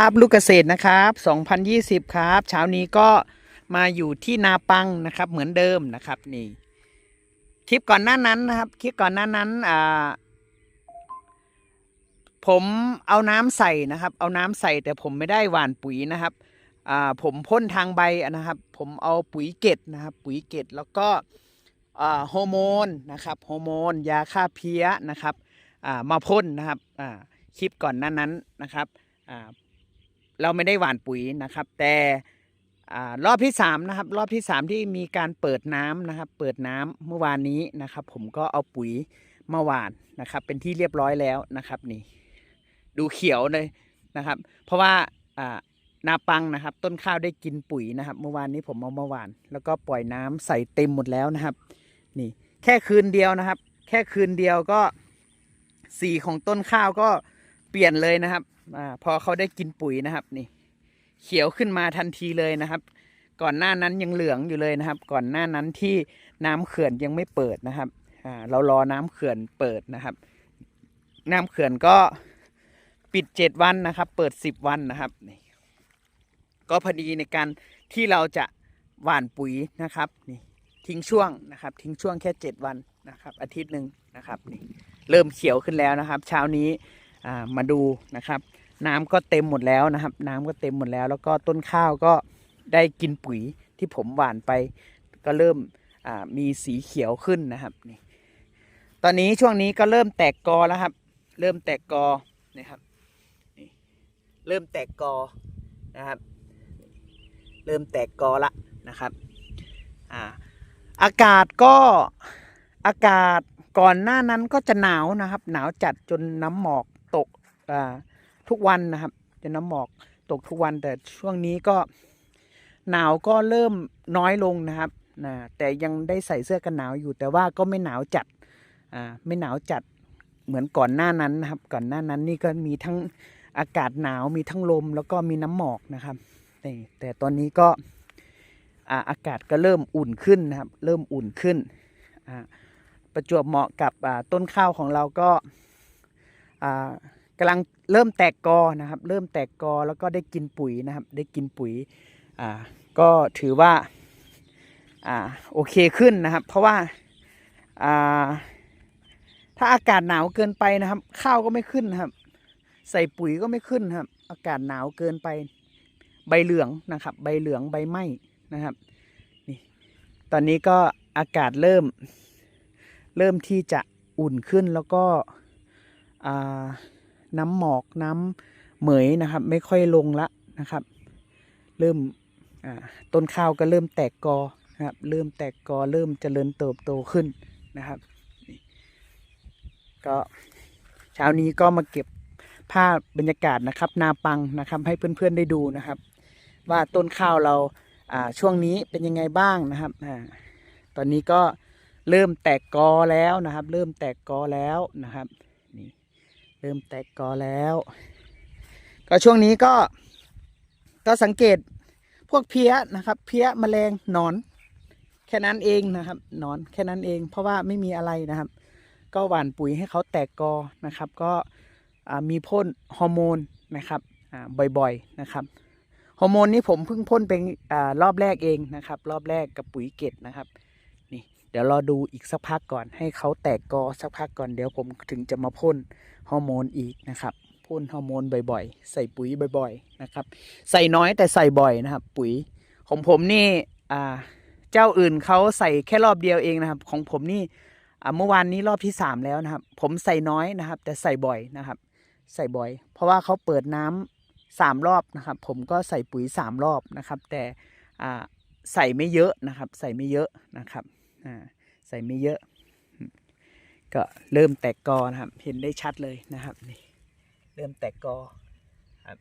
ครับลูกเกษตรนะครับ 2020 ครับ เช้านี้ก็มาอยู่ที่นาปังนะครับ เหมือนเดิมนะครับ นี่ คลิปก่อนหน้านั้นนะครับ คลิปก่อนหน้านั้นอ่าผมเอาน้ำใส่นะครับ เอาน้ำใส่แต่ผมไม่ได้หว่านปุ๋ยนะครับอ่าผมพ่นทางใบนะครับ ผมเอาปุ๋ยเกตนะครับ ปุ๋ยเกตแล้วก็อ่าฮอร์โมนนะครับฮอร์โมน ยาฆ่าเพี้ยนะครับอ่ามาพ่นนะครับอ่าคลิปก่อนหน้านั้นนะครับอ่า เราไม่ได้หว่านปุ๋ยนะครับ แต่รอบที่สามนะครับ รอบที่สามที่มีการเปิดน้ำนะครับ เปิดน้ำเมื่อวานนี้นะครับ ผมก็เอาปุ๋ยมาหว่านนะครับ เป็นที่เรียบร้อยแล้วนะครับ นี่ ดูเขียวเลยนะครับ เพราะว่านาปังนะครับ ต้นข้าวได้กินปุ๋ยนะครับ เมื่อวานนี้ผมเอามาหว่าน แล้วก็ปล่อยน้ำใส่เต็มหมดแล้วนะครับ นี่ แค่คืนเดียวนะครับ แค่คืนเดียวก็สีของต้นข้าวก็เปลี่ยนเลยนะครับ อาพอเขาได้กินปุ๋ยนะครับ นี่ เขียวขึ้นมาทันทีเลยนะครับ ก่อนหน้านั้นยังเหลืองอยู่เลยนะครับ ก่อนหน้านั้นที่น้ำเขื่อนยังไม่เปิดนะครับอ่าเรารอน้ำเขื่อนเปิดนะครับ น้ำเขื่อนก็ปิดเจ็ดวันนะครับ เปิดสิบวันนะครับนี่ก็พอดีในการที่เราจะหว่านปุ๋ยนะครับนี่ทิ้งช่วงนะครับ ทิ้งช่วงแค่เจ็ดวันนะครับ อาทิตย์หนึ่งนะครับนี่เริ่มเขียวขึ้นแล้วนะครับ เช้านี้อ่ามาดูนะครับ น้ำก็เต็มหมดแล้วนะครับ น้ำก็เต็มหมดแล้ว แล้วก็ต้นข้าวก็ได้กินปุ๋ยที่ผมหว่านไป ก็เริ่มมีสีเขียวขึ้นนะครับนี่ตอนนี้ช่วงนี้ก็เริ่มแตกกอแล้วครับ เริ่มแตกกอนะครับนี่เริ่มแตกกอนะครับ เริ่มแตกกอละนะครับอ่าอากาศก็อากาศก่อนหน้านั้นก็จะหนาวนะครับ หนาวจัดจนน้ำหมอกตกอ่า ทุกวันนะครับ จะน้ำหมอกตกทุกวันแต่ช่วงนี้ก็หนาวก็เริ่มน้อยลงนะครับนะแต่ยังได้ใส่เสื้อกันหนาวอยู่ แต่ว่าก็ไม่หนาวจัดอ่าไม่หนาวจัดเหมือนก่อนหน้านั้นนะครับ ก่อนหน้านั้นนี่ก็มีทั้งอากาศหนาวมีทั้งลมแล้วก็มีน้ำหมอกนะครับแต่แต่ตอนนี้ก็อ่าอากาศก็เริ่มอุ่นขึ้นนะครับ เริ่มอุ่นขึ้นอ่าประจวบเหมาะกับต้นข้าวของเราก็อ่ากำลัง เริ่มแตกกอนะครับ เริ่มแตกกอแล้วก็ได้กินปุ๋ยนะครับ ได้กินปุ๋ยอ่าก็ถือว่าอ่าโอเคขึ้นนะครับ เพราะว่าอ่าถ้าอากาศหนาวเกินไปนะครับ ข้าวก็ไม่ขึ้นนะครับ ใส่ปุ๋ยก็ไม่ขึ้นครับ อากาศหนาวเกินไปใบเหลืองนะครับ ใบเหลืองใบไหม้นะครับนี่ตอนนี้ก็อากาศเริ่ม เริ่มที่จะอุ่นขึ้นแล้วก็อ่า น้ำหมอกน้ำเหมยนะครับ ไม่ค่อยลงละนะครับ เริ่มต้นข้าวก็เริ่มแตกกอนะครับ เริ่มแตกกอเริ่มเจริญเติบโตขึ้นนะครับก็เช้านี้ก็มาเก็บภาพบรรยากาศนะครับ นาปังนะครับ ให้เพื่อนๆได้ดูนะครับ ว่าต้นข้าวเราช่วงนี้เป็นยังไงบ้างนะครับอตอนนี้ก็เริ่มแตกกอแล้วนะครับ เริ่มแตกกอแล้วนะครับ เริ่มแตกกอแล้ว ก็ช่วงนี้ก็ ก็สังเกตพวกเพี้ยนะครับ เพี้ยแมลงหนอน แค่นั้นเองนะครับหนอนแค่นั้นเอง เพราะว่าไม่มีอะไรนะครับ ก็หว่านปุ๋ยให้เขาแตกกอนะครับ ก็มีพ่นฮอร์โมนนะครับบ่อยๆนะครับฮอร์โมนนี้ผมเพิ่งพ่นเป็นอรอบแรกเองนะครับ รอบแรกกับปุ๋ยเกตนะครับนี่เดี๋ยวรอดูอีกสักพักก่อนให้เขาแตกกอสักพักก่อนเดี๋ยวผมถึงจะมาพ่น ฮอร์โมนอีกนะครับพ่นฮอร์โมนบ่อยๆ ใส่ปุ๋ยบ่อย ๆ นะครับ ใส่น้อยแต่ใส่บ่อยนะครับ ปุ๋ยของผมนี่อ่าเจ้าอื่นเขาใส่แค่รอบเดียวเองนะครับ ของผมนี่อ่าเมื่อวานนี้รอบที่สามแล้วนะครับ ผมใส่น้อยนะครับ แต่ใส่บ่อยนะครับ ใส่บ่อย เพราะว่าเขาเปิดน้ำสามรอบนะครับ ผมก็ใส่ปุ๋ยสามรอบนะครับ แต่อ่าใส่ไม่เยอะนะครับ ใส่ไม่เยอะนะครับอ่าใส่ไม่เยอะ ก็เริ่มแตกกอนะครับ เห็นได้ชัดเลยนะครับนี่เริ่มแตกกอครับ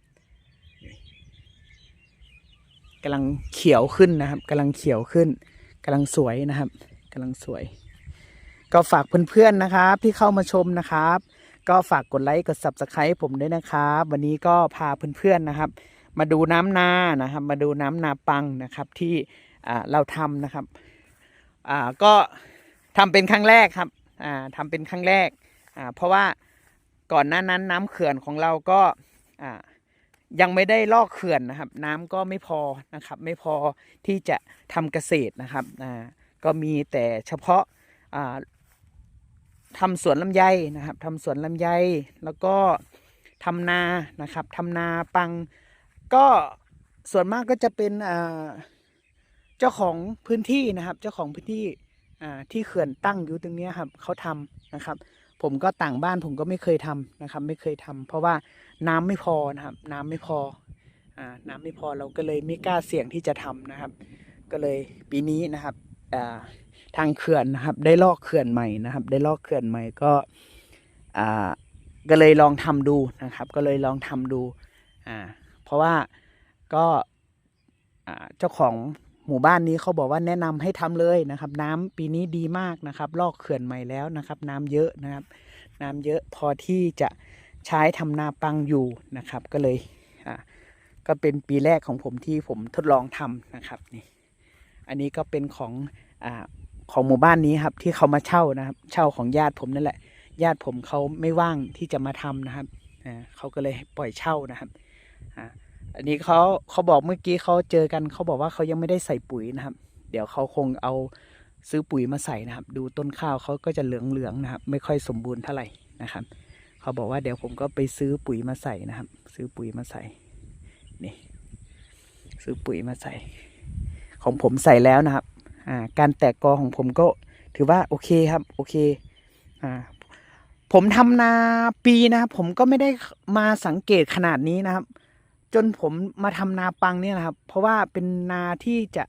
กำลังเขียวขึ้นนะครับกำลังเขียวขึ้นกำลังสวยนะครับกำลังสวย ก็ฝากเพื่อนๆนะครับ ที่เข้ามาชมนะครับ ก็ฝากกดไลค์กด subscribe ผมด้วยนะครับ วันนี้ก็พาเพื่อนๆนะครับ มาดูน้ำนานะครับ มาดูน้ำนาปังนะครับที่เราทำนะครับก็ทำเป็นครั้งแรกครับ อ่าทำเป็นครั้งแรกอ่าเพราะว่าก่อนหน้านั้นน้ำเขื่อนของเราก็อ่ายังไม่ได้ลอกเขื่อนนะครับ น้ำก็ไม่พอนะครับ ไม่พอที่จะทำเกษตรนะครับอ่าก็มีแต่เฉพาะอ่าทำสวนลำไยนะครับทำสวนลำไยแล้วก็ทำนานะครับทำนาปัง ก็ส่วนมากก็จะเป็นอ่าเจ้าของพื้นที่นะครับ เจ้าของพื้นที่ ที่เขื่อนตั้งอยู่ตรงนี้ครับเขาทำนะครับ ผมก็ต่างบ้านผมก็ไม่เคยทำนะครับ ไม่เคยทำเพราะว่าน้ำไม่พอนะครับ น้ำไม่พออน้ำไม่พอเราก็เลยไม่กล้าเสี่ยงที่จะทำนะครับ ก็เลยปีนี้นะครับทางเขื่อนนะครับ ได้ลอกเขื่อนใหม่นะครับ ได้ลอกเขื่อนใหม่ก็ก็เลยลองทำดูนะครับ ก็เลยลองทำดูเพราะว่าก็เจ้าของ หมู่บ้านนี้เขาบอกว่าแนะนำให้ทำเลยนะครับ น้ำปีนี้ดีมากนะครับ ลอกเขื่อนใหม่แล้วนะครับ น้ำเยอะนะครับ น้ำเยอะพอที่จะใช้ทำนาปังอยู่นะครับ ก็เลยอ่าก็เป็นปีแรกของผมที่ผมทดลองทำนะครับนี่อันนี้ก็เป็นของอ่าของหมู่บ้านนี้ครับที่เขามาเช่านะครับ เช่าของญาติผมนั่นแหละ ญาติผมเขาไม่ว่างที่จะมาทำนะครับอ่าเขาก็เลยปล่อยเช่านะครับอ่า อันนี้เขาเขาบอกเมื่อกี้เขาเจอกันเขาบอกว่าเขายังไม่ได้ใส่ปุ๋ยนะครับ เดี๋ยวเขาคงเอาซื้อปุ๋ยมาใส่นะครับ ดูต้นข้าวเขาก็จะเหลืองๆนะครับ ไม่ค่อยสมบูรณ์เท่าไหร่นะครับเขาบอกว่าเดี๋ยวผมก็ไปซื้อปุ๋ยมาใส่นะครับ ซื้อปุ๋ยมาใส่นี่ซื้อปุ๋ยมาใส่ ของผมใส่แล้วนะครับอ่าการแตกกอของผมก็ถือว่าโอเคครับโอเคอ่าผมทำนาปีนะครับ ผมก็ไม่ได้มาสังเกตขนาดนี้นะครับ จนผมมาทำนาปังเนี่ยนะครับ เพราะว่าเป็นนาที่จะ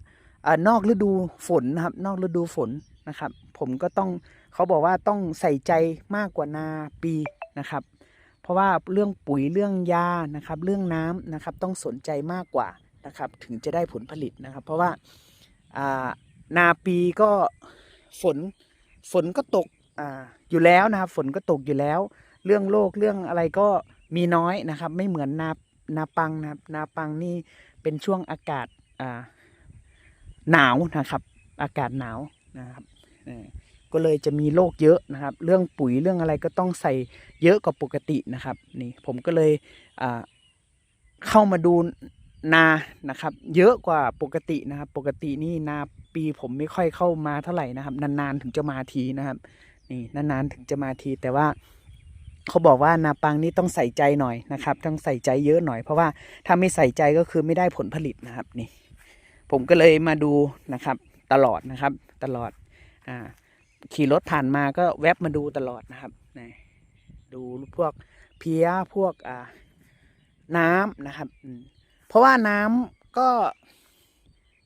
อนอกฤดูฝนนะครับ นอกฤดูฝนนะครับ ผมก็ต้องเขาบอกว่าต้องใส่ใจมากกว่านาปีนะครับ เพราะว่าเรื่องปุ๋ยเรื่องยานะครับ เรื่องน้ำนะครับ ต้องสนใจมากกว่านะครับ ถึงจะได้ผลผลิตนะครับ เพราะว่าานาปีก็ฝนฝนก็ตกออยู่แล้วนะครับ ฝนก็ตกอยู่แล้ว เรื่องโรคเรื่องอะไรก็มีน้อยนะครับ ไม่เหมือนนา นาปังนะครับนาปังนี่เป็นช่วงอากาศหนาวนะครับ อากาศหนาวนะครับก็เลยจะมีโรคเยอะนะครับ เรื่องปุ๋ยเรื่องอะไรก็ต้องใส่เยอะกว่าปกตินะครับนี่ผมก็เลยเข้ามาดูนานะครับ เยอะกว่าปกตินะครับ ปกตินี่นาปีผมไม่ค่อยเข้ามาเท่าไหร่นะครับ นานๆถึงจะมาทีนะครับนี่นานๆถึงจะมาทีแต่ว่า เขาบอกว่านาปังนี่ต้องใส่ใจหน่อยนะครับ ต้องใส่ใจเยอะหน่อยเพราะว่าถ้าไม่ใส่ใจก็คือไม่ได้ผลผลิตนะครับนี่ ผมก็เลยมาดูนะครับตลอดนะครับ ตลอดอ่าขี่รถผ่านมาก็แวบมาดูตลอดนะครับนี่ดูพวกเพี้ยพวกอ่าน้ำนะครับเพราะว่าน้ำก็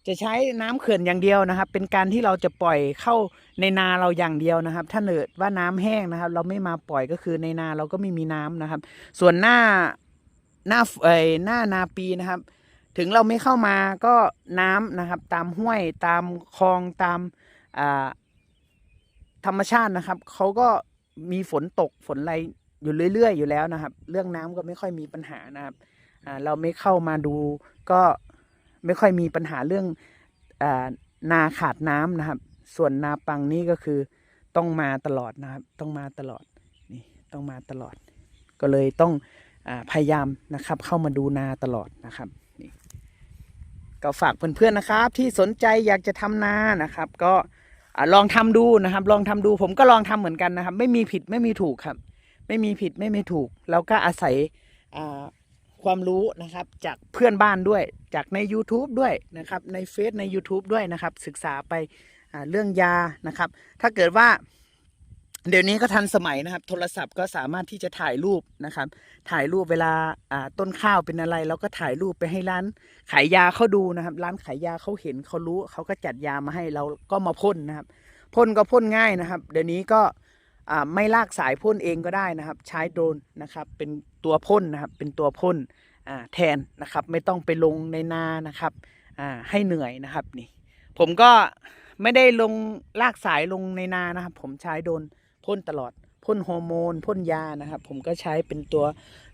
จะใช้น้ำเขื่อนอย่างเดียวนะครับ เป็นการที่เราจะปล่อยเข้าในนาเราอย่างเดียวนะครับ ถ้าเนิดว่าน้ำแห้งนะครับ เราไม่มาปล่อยก็คือในนาเราก็ไม่มีน้ำนะครับ ส่วนหน้าหน้าเอยหน้านาปีนะครับ ถึงเราไม่เข้ามาก็น้ำนะครับ ตามห้วยตามคลองตามธรรมชาตินะครับเขาก็มีฝนตกฝนอะไรอยู่เรื่อย ๆ อยู่แล้วนะครับ เรื่องน้ำก็ไม่ค่อยมีปัญหานะครับเราไม่เข้ามาดูก็ ไม่ค่อยมีปัญหาเรื่องอนาขาดน้ำนะครับ ส่วนนาปังนี่ก็คือต้องมาตลอดนะครับ ต้องมาตลอดนี่ต้องมาตลอด ก็เลยต้องอพยายามนะครับ เข้ามาดูนาตลอดนะครับนี่ก็ฝากเพื่อนๆนะครับ ที่สนใจอยากจะทำนานะครับ ก็ลองทำดูนะครับ ลองทำดูผมก็ลองทำเหมือนกันนะครับ ไม่มีผิดไม่มีถูกครับ ไม่มีผิดไม่มีถูกแล้วก็อาศัยอ่า ความรู้นะครับจากเพื่อนบ้านด้วย จากใน YouTube ด้วยนะครับในเฟซใน YouTube ด้วยนะครับ ศึกษาไปเรื่องยานะครับ ถ้าเกิดว่า เดี๋ยวนี้ก็ทันสมัยนะครับ โทรศัพท์ก็สามารถที่จะถ่ายรูปนะครับ ถ่ายรูปเวลาต้นข้าวเป็นอะไรเราก็ถ่ายรูปไปให้ร้านขายยาเขาดูนะครับ ร้านขายยาเขาเห็นเขารู้เขาก็จัดยามาให้เราก็มาพ่นนะครับพ่นก็พ่นง่ายนะครับ เดี๋ยวนี้ก็ ไม่ลากสายพ่นเองก็ได้นะครับ ใช้โดรนนะครับ เป็นตัวพ่นนะครับ เป็นตัวพ่นแทนนะครับ ไม่ต้องไปลงในนานะครับให้เหนื่อยนะครับนี่ผมก็ไม่ได้ลงลากสายลงในนานะครับ ผมใช้โดรนพ่นตลอดพ่นฮอร์โมนพ่นยานะครับ ผมก็ใช้เป็นตัว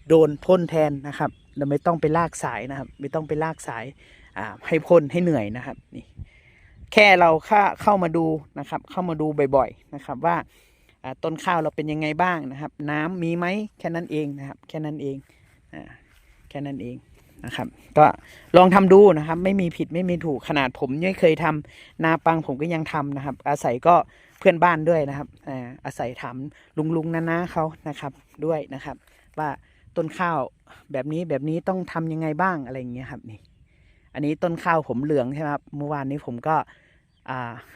โดรนพ่นแทนนะครับเราไม่ต้องไปลากสายนะครับ ไม่ต้องไปลากสายให้พ่นให้เหนื่อยนะครับนี่แค่เราเข้าเข้ามาดูนะครับ เข้ามาดูบ่อยๆนะครับว่า ต้นข้าวเราเป็นยังไงบ้างนะครับ น้ำมีไหมแค่นั้นเองนะครับ แค่นั้นเองอ่าแค่นั้นเองนะครับ ก็ลองทำดูนะครับ ไม่มีผิดไม่มีถูกขนาดผมยังเคยทำนาปังผมก็ยังทำนะครับ อาศัยก็เพื่อนบ้านด้วยนะครับอาศัยถามลุงลุงๆนาๆเขานะครับด้วยนะครับ ว่าต้นข้าวแบบนี้แบบนี้ต้องทำยังไงบ้างอะไรอย่างเงี้ยครับนี่ อันนี้ต้นข้าวผมเหลืองใช่ไหมครับเมื่อวานนี้ผมก็อ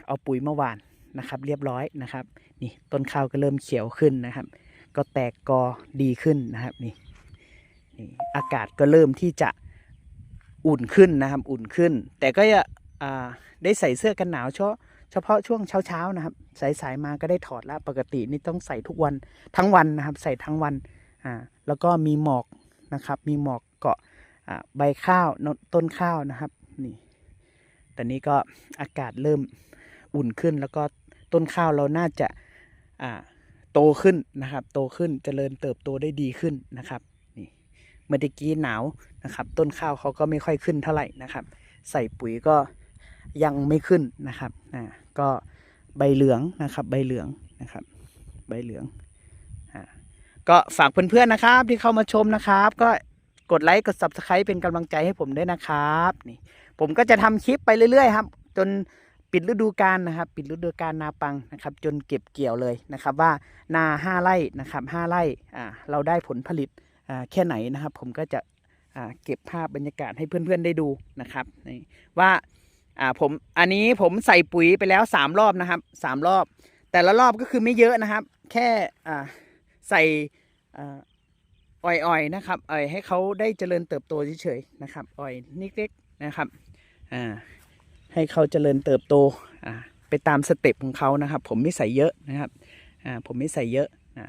เอาปุ๋ยเมาหว่าน นะครับเรียบร้อยนะครับนี่ต้นข้าวก็เริ่มเขียวขึ้นนะครับ ก็แตกกอดีขึ้นนะครับนี่นี่อากาศก็เริ่มที่จะอุ่นขึ้นนะครับอุ่นขึ้น แต่ก็จะอ่าได้ใส่เสื้อกันหนาวเฉพาะเฉพาะช่วงเช้าๆนะครับสายๆมาก็ได้ถอดแล้วปกตินี่ต้องใส่ทุกวันทั้งวันนะครับ ใส่ทั้งวันอ่าแล้วก็มีหมอกนะครับ มีหมอกเกาะอ่าใบข้าวต้นข้าวนะครับนี่ตอนนี้ก็อากาศเริ่มอุ่นขึ้นแล้วก็ ต้นข้าวเราน่าจะอ่าโตขึ้นนะครับ โตขึ้นเจริญเติบโตได้ดีขึ้นนะครับนี่เมื่อกี้หนาวนะครับ ต้นข้าวเขาก็ไม่ค่อยขึ้นเท่าไหร่นะครับ ใส่ปุ๋ยก็ยังไม่ขึ้นนะครับอ่าก็ใบเหลืองนะครับ ใบเหลืองนะครับ ใบเหลืองอ่าก็ฝากเพื่อนๆนะครับ ที่เข้ามาชมนะครับ ก็กดไลค์กด subscribe เป็นกำลังใจให้ผมด้วยนะครับนี่ผมก็จะทำคลิปไปเรื่อยๆ ครับ จน ปิดฤดูกาลนะครับ ปิดฤดูกาลนาปังนะครับ จนเก็บเกี่ยวเลยนะครับ ว่านาห้าไร่นะครับห้าไร่อ่าเราได้ผลผลิตอ่าแค่ไหนนะครับ ผมก็จะอ่าเก็บภาพบรรยากาศให้เพื่อนๆได้ดูนะครับว่าอ่าผมอันนี้ผมใส่ปุ๋ยไปแล้วสามรอบนะครับสามรอบ แต่ละรอบก็คือไม่เยอะนะครับ แค่อ่าใส่อ่าอ่อยๆนะครับอ่อยให้เขาได้เจริญเติบโตเฉยๆนะครับอ่อยนิดเล็กนะครับอ่า ให้เขาเจริญเติบโตอ่าไปตามสเต็ปของเขานะครับ ผมไม่ใส่เยอะนะครับอ่าผมไม่ใส่เยอะอ่า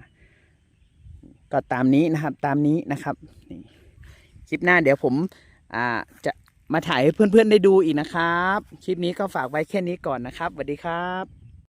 ก็ตามนี้นะครับตามนี้นะครับนี่คลิปหน้าเดี๋ยวผมอ่าจะมาถ่ายให้เพื่อนๆได้ดูอีกนะครับ คลิปนี้ก็ฝากไว้แค่นี้ก่อนนะครับสวัสดีครับ